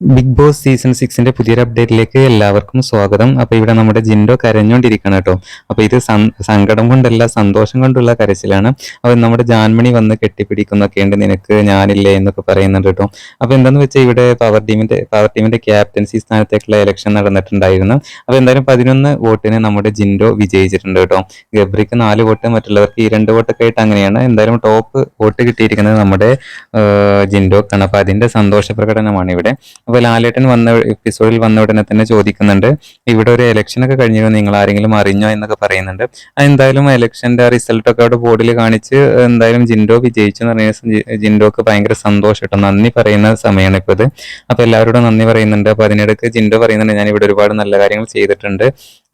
Big boss season സിക്സിന്റെ പുതിയൊരു അപ്ഡേറ്റിലേക്ക് എല്ലാവർക്കും സ്വാഗതം. അപ്പൊ ഇവിടെ നമ്മുടെ ജിൻഡോ കരഞ്ഞുകൊണ്ടിരിക്കണം കേട്ടോ. അപ്പൊ ഇത് സങ്കടം കൊണ്ടല്ല സന്തോഷം കൊണ്ടുള്ള കരച്ചിലാണ്. അപ്പൊ നമ്മുടെ ജാൻമണി വന്ന് കെട്ടിപ്പിടിക്കുന്നൊക്കെ ഉണ്ട്. നിനക്ക് ഞാനില്ലേ എന്നൊക്കെ പറയുന്നുണ്ട് കേട്ടോ. അപ്പൊ എന്താന്ന് വെച്ചാൽ ഇവിടെ പവർ ടീമിന്റെ പവർ ടീമിന്റെ ക്യാപ്റ്റൻസി സ്ഥാനത്തേക്കുള്ള ഇലക്ഷൻ നടന്നിട്ടുണ്ടായിരുന്നു. അപ്പൊ എന്തായാലും പതിനൊന്ന് വോട്ടിന് നമ്മുടെ ജിൻഡോ വിജയിച്ചിട്ടുണ്ട് കേട്ടോ. ഗബ്രിക്ക് നാല് വോട്ട് മറ്റുള്ളവർക്ക് ഈ രണ്ട് വോട്ടൊക്കെ ആയിട്ട് അങ്ങനെയാണ്. എന്തായാലും ടോപ്പ് വോട്ട് കിട്ടിയിരിക്കുന്നത് നമ്മുടെ ജിൻഡോക്കാണ് അപ്പൊ അതിന്റെ സന്തോഷ പ്രകടനമാണ് ഇവിടെ. അപ്പൊ ലാലേട്ടൻ വന്ന എപ്പിസോഡിൽ വന്ന ഉടനെ തന്നെ ചോദിക്കുന്നുണ്ട് ഇവിടെ ഒരു ഇലക്ഷൻ ഒക്കെ കഴിഞ്ഞിരുന്നു നിങ്ങൾ ആരെങ്കിലും അറിഞ്ഞോ എന്നൊക്കെ പറയുന്നുണ്ട്. എന്തായാലും എലക്ഷന്റെ റിസൾട്ട് ഒക്കെ അവിടെ ബോർഡിൽ കാണിച്ച് എന്തായാലും ജിൻഡോ വിജയിച്ചു എന്ന് പറഞ്ഞ ജിൻഡോക്ക് ഭയങ്കര സന്തോഷം കേട്ടോ. നന്ദി പറയുന്ന സമയമാണ് ഇപ്പോൾ ഇത്. അപ്പോൾ എല്ലാവരോടും നന്ദി പറയുന്നുണ്ട്. അപ്പൊ അതിനിടയ്ക്ക് ജിൻഡോ പറയുന്നുണ്ട് ഞാൻ ഇവിടെ ഒരുപാട് നല്ല കാര്യങ്ങൾ ചെയ്തിട്ടുണ്ട്.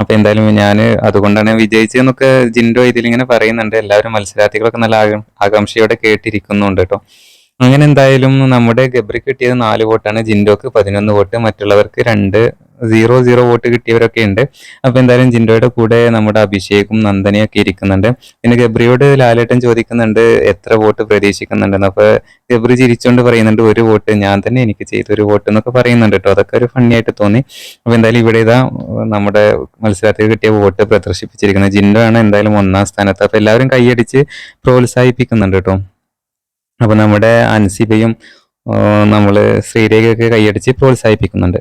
അപ്പൊ എന്തായാലും ഞാൻ അതുകൊണ്ടാണ് വിജയിച്ചതെന്നൊക്കെ ജിൻഡോ ഇതിലിങ്ങനെ പറയുന്നുണ്ട്. എല്ലാവരും മത്സരാർത്ഥികളൊക്കെ നല്ല ആക- ആകാംക്ഷയോടെ കേട്ടിരിക്കുന്നുണ്ട് കേട്ടോ. അങ്ങനെ എന്തായാലും നമ്മുടെ ഗബ്രി കിട്ടിയത് നാല് വോട്ടാണ് ജിൻഡോക്ക് പതിനൊന്ന് വോട്ട് മറ്റുള്ളവർക്ക് രണ്ട് സീറോ സീറോ വോട്ട് കിട്ടിയവരൊക്കെ ഉണ്ട്. അപ്പൊ എന്തായാലും ജിൻഡോയുടെ കൂടെ നമ്മുടെ അഭിഷേകും നന്ദനയൊക്കെ ഇരിക്കുന്നുണ്ട്. പിന്നെ ഗബ്രിയോട് ലാലേട്ടൻ ചോദിക്കുന്നുണ്ട് എത്ര വോട്ട് പ്രതീക്ഷിക്കുന്നുണ്ടെന്ന്. അപ്പൊ ഗബ്രി ചിരിച്ചുകൊണ്ട് പറയുന്നുണ്ട് ഒരു വോട്ട് ഞാൻ തന്നെ എനിക്ക് ചെയ്ത ഒരു വോട്ട് എന്നൊക്കെ പറയുന്നുണ്ട് കേട്ടോ. അതൊക്കെ ഒരു ഫണ്ണി ആയിട്ട് തോന്നി. അപ്പൊ എന്തായാലും ഇവിടെ ഇതാ നമ്മുടെ മത്സരത്തിൽ കിട്ടിയ വോട്ട് പ്രദർശിപ്പിച്ചിരിക്കുന്നത്. ജിൻഡോ ആണ് എന്തായാലും ഒന്നാം സ്ഥാനത്ത്. അപ്പൊ എല്ലാവരും കൈയടിച്ച് പ്രോത്സാഹിപ്പിക്കുന്നുണ്ട് കേട്ടോ. അപ്പൊ നമ്മുടെ അൻസിബയും നമ്മൾ ശ്രീരേഖയൊക്കെ കൈയടിച്ച് പ്രോത്സാഹിപ്പിക്കുന്നുണ്ട്.